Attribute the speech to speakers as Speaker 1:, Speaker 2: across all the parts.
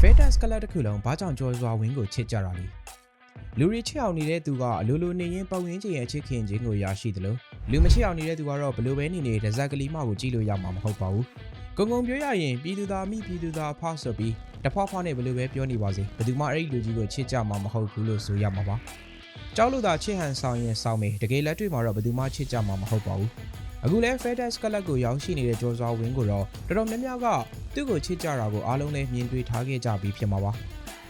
Speaker 1: Fetus ကလပ်တစ်ခုလုံးဘာကြောင့်ကြောစွာဝင်းကိုချစ်ကြတာလဲလူတွေချစ်အောင်နေတဲ့သူကအလိုလိုနေရင်ပတ်ဝန်းကျင်ရဲ့ချစ်ခင်ခြင်းကိုရရှိတယ်လို့လူမချစ်အောင်နေတဲ့သူကတော့ဘလို့ပဲနေနေတစ်စက်ကလေးမှကိုကြည့်လို့ရမှာမဟုတ်ပါဘူးဂုံဂုံပြောရရင်ပြည်သူသားမိပြည်သူသားအဖဆိုပြီးတဖွားဖွားနဲ့ဘလို့ပဲပြောနေပါစေဘယ်သူမှအဲ့ဒီလူကြီးကိုချစ်ကြမှာမဟုတ်ဘူးလို့ဆိုရမှာပါကြောက်လို့သာချစ်ဟန်ဆောင်ရင်ဆောင်မေတကယ်လက်တွေ့မှာတော့ဘယ်သူမှချစ်ကြမှာမဟုတ်ပါဘူး အခုလဲ Fedex ကလပ်ကိုရောက်ရှိနေတဲ့ကြောစွာဝင်းကိုတော့တော်တော်များများကသူ့ကိုချစ်ကြတာကိုအားလုံးလည်းမြင်တွေ့ထားခဲ့ကြပြီးဖြစ်မှာပါ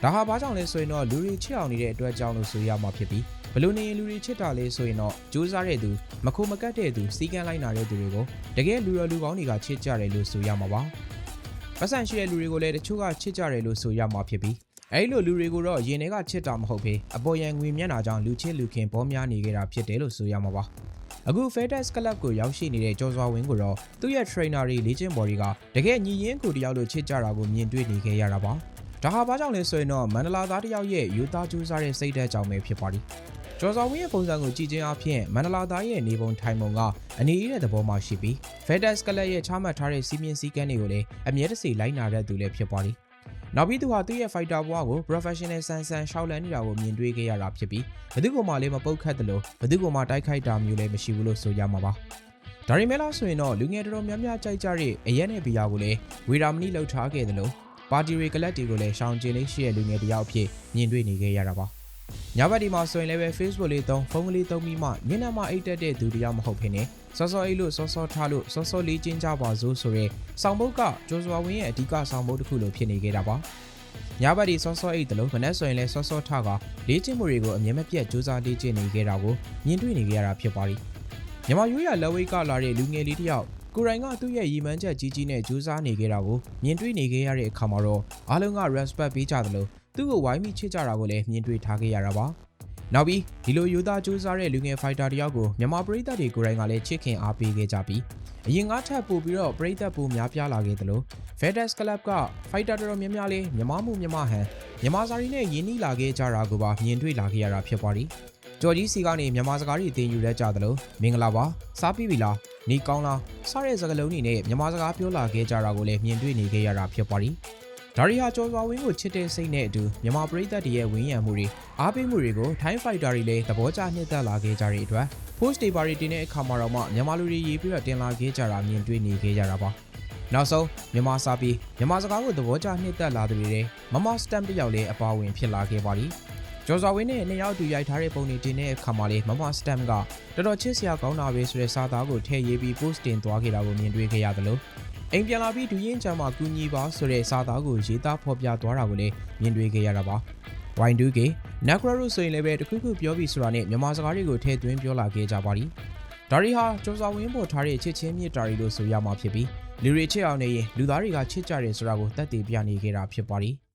Speaker 1: ဒါဟာဘာကြောင့်လဲဆိုရင်တော့လူတွေချစ်အောင်နေတဲ့အတွက်ကြောင့်လို့ဆိုရမှာဖြစ်ပြီးဘလို့နေရင်လူတွေချစ်တာလဲဆိုရင်တော့ကြိုးစားတဲ့သူမခိုမကတ်တဲ့သူစီကံလိုက်နာတဲ့သူတွေကိုတကယ်လူရလူကောင်းတွေကချစ်ကြတယ်လို့ဆိုရမှာပါပတ်စံရှိတဲ့လူတွေကိုလည်းတချို့ကချစ်ကြတယ်လို့ဆိုရမှာဖြစ်ပြီးအဲဒီလိုလူတွေကိုတော့ရင်ထဲကချစ်တာမဟုတ်ဘဲအပေါ်ယံငွေမျက်နှာကြောင့်လူချစ်လူခင်ပေါ်များနေကြတာဖြစ်တယ်လို့ဆိုရမှာပါ အခု FedEx Club ကိုရောက်ရှိနေတဲ့ကျော်စွာဝင်းကိုတော့သူ့ရဲ့ trainer တွေလေ့ကျင့်ပေါ်တွေကတကယ်ညီရင်းကိုတယောက်လိုချစ်ကြတာကိုမြင်တွေ့နေခဲ့ရတာပါဒါဟာဘာကြောင့်လဲဆိုရင်တော့မန္တလာသားတယောက်ရဲ့ယူသားကျူးစားတဲ့စိတ်ဓာတ်ကြောင့်ပဲဖြစ်ပါသည်ကျော်စွာဝင်းရဲ့ပုံစံကိုကြည့်ခြင်းအပြင်မန္တလာသားရဲ့နေပုံထိုင်ပုံကအနေအေးတဲ့သဘောမှရှိပြီး FedEx Club ရဲ့ချမှတ်ထားတဲ့စီမင်းစည်းကမ်းတွေကိုလည်းအမြဲတစေလိုက်နာတဲ့သူလည်းဖြစ်ပါသည် နောက်ပြီးသူဟာသူ့ရဲ့ fighter ဘဝကို professional ဆန်ဆန်ရှောက်လန်းနေတာကိုမြင်တွေ့ခဲ့ရတာဖြစ်ပြီးဘယ်သူကမှလည်းမပုတ်ခတ်တယ်လို့ဘယ်သူကမှတိုက်ခိုက်တာမျိုးလည်းမရှိဘူးလို့ဆိုရမှာပါဒါရီမဲလားဆိုရင်တော့လူငယ်တော်တော်များများကြိုက်ကြတဲ့အရက်နဲ့ဘီယာကိုလည်းဝေရာမနီလှုပ်ထားခဲ့တယ်လို့ပါတီရီကလပ်တွေကိုလည်းရှောင်းကျင်လေးရှိတဲ့လူငယ်တယောက်အဖြစ်မြင်တွေ့နေခဲ့ရတာပါ ညဘက်ဒီမှာဆိုရင်လည်းပဲ Facebook လေးသုံးဖုန်းကလေးသုံးပြီးမှမျက်နှာမှာအိတ်တက်တဲ့သူတယောက်မဟုတ်ဖြစ်နေစောစောအိတ်လို့စောစောထားလို့စောစောလေးချင်းကြပါစို့ဆိုရဲဆောင်းဘုတ်ကဂျိုဇွာဝင်းရဲ့အဓိကဆောင်းဘုတ်တစ်ခုလိုဖြစ်နေခဲ့တာပါညဘက်ဒီစောစောအိတ်တလို့မနေ့ဆိုရင်လည်းစောစောထားကလေးချင်းမှုတွေကိုအမြဲမပြတ်စူးစမ်းလေးချင်းနေခဲ့တာကိုမြင်တွေ့နေခဲ့ရတာဖြစ်ပါသည်မြန်မာရိုးရလက်ဝိတ်ကလာတဲ့လူငယ်လေးတယောက်ကိုရိုင်းကသူ့ရဲ့ရည်မှန်းချက်ကြီးကြီးနဲ့ကြိုးစားနေခဲ့တာကိုမြင်တွေ့နေခဲ့ရတဲ့အခါမှာတော့အားလုံးက respect ပေးကြတယ်လို့ သူ့ကိုဝိုင်းမိချစ်ကြတာကိုလည်းမြင်တွေ့ထားခဲ့ရတာပါနောက်ပြီးဒီလိုယူသားကြိုးစားတဲ့လူငယ် fighter တယောက်ကိုမြန်မာပရိသတ်တွေကိုယ်တိုင်ကလည်းချစ်ခင်အားပေးခဲ့ကြပြီးအရင်ကထပ်ပို့ပြီးတော့ပရိသတ်ပိုများပြားလာခဲ့တယ်လို့ FedEx Club က fighter တော်တော်များများလေးမြန်မာမှုမြန်မာဟန်မြန်မာစာရီနဲ့ယင်းနှီးလာခဲ့ကြတာကိုပါမြင်တွေ့လာခဲ့ရတာဖြစ်ပါသည်ကျော်ကြီးစီကနေမြန်မာစကားတွေသင်ယူရကြတယ်လို့မင်္ဂလာပါစားပြီးပြီလားနေကောင်းလားစတဲ့စကားလုံးတွေနဲ့မြန်မာစကားပြောလာခဲ့ကြတာကိုလည်းမြင်တွေ့နေခဲ့ရတာဖြစ်ပါသည် ဒါရီဟာကျော်စွာဝင်းကိုချစ်တဲ့စိတ်နဲ့အတူမြန်မာပရိသတ်တွေရဲ့ဝင်းရံမှုတွေအားပေးမှုတွေကိုထိုင်းဖိုက်တာတွေလည်းသဘောကျနှစ်သက်လာခဲ့ကြတဲ့အတွက် post တွေပါရီတင်တဲ့အခါမှာတော့မှမြန်မာလူတွေရေးပြီးတော့တင်လာခဲ့ကြတာမြင်တွေ့နေခဲ့ကြတာပါနောက်ဆုံးမြန်မာစာပြီးမြန်မာစကားကိုသဘောကျနှစ်သက်လာသူတွေလည်းမမစတမ်တယောက်လည်းအပါဝင်ဖြစ်လာခဲ့ပါသည်ကျော်စွာဝင်းနဲ့နှစ်ယောက်တူရိုက်ထားတဲ့ပုံတွေတင်တဲ့အခါမှာလေမမစတမ်ကတော်တော်ချစ်စရာကောင်းတာပဲဆိုတဲ့စာသားကိုထည့်ရေးပြီး post တင်သွားခဲ့တာကိုမြင်တွေ့ခဲ့ရသလို အိမ်ပြန်လာပြီးဒူရင်ချမ်းမှာကူညီပါဆိုတဲ့စာသားကိုရေးသားဖော်ပြသွားတာကိုလည်းမြင်တွေ့ခဲ့ရတာပါ Y2K နက်ဂရရုဆိုရင်လည်းပဲတခုခုပြောပြီးဆိုတာနဲ့မြန်မာစကားတွေကိုထည့်သွင်းပြောလာခဲ့ကြပါသည်ဒါရီဟာကျော်စွာဝင်းပေါ်ထားတဲ့ချစ်ချင်းမြတ်တာရီလို့ဆိုရမှာဖြစ်ပြီးလူတွေချစ်အောင်နေရင်လူသားတွေကချစ်ကြတယ်ဆိုတာကိုတတ်သိပြနေခဲ့တာဖြစ်ပါသည်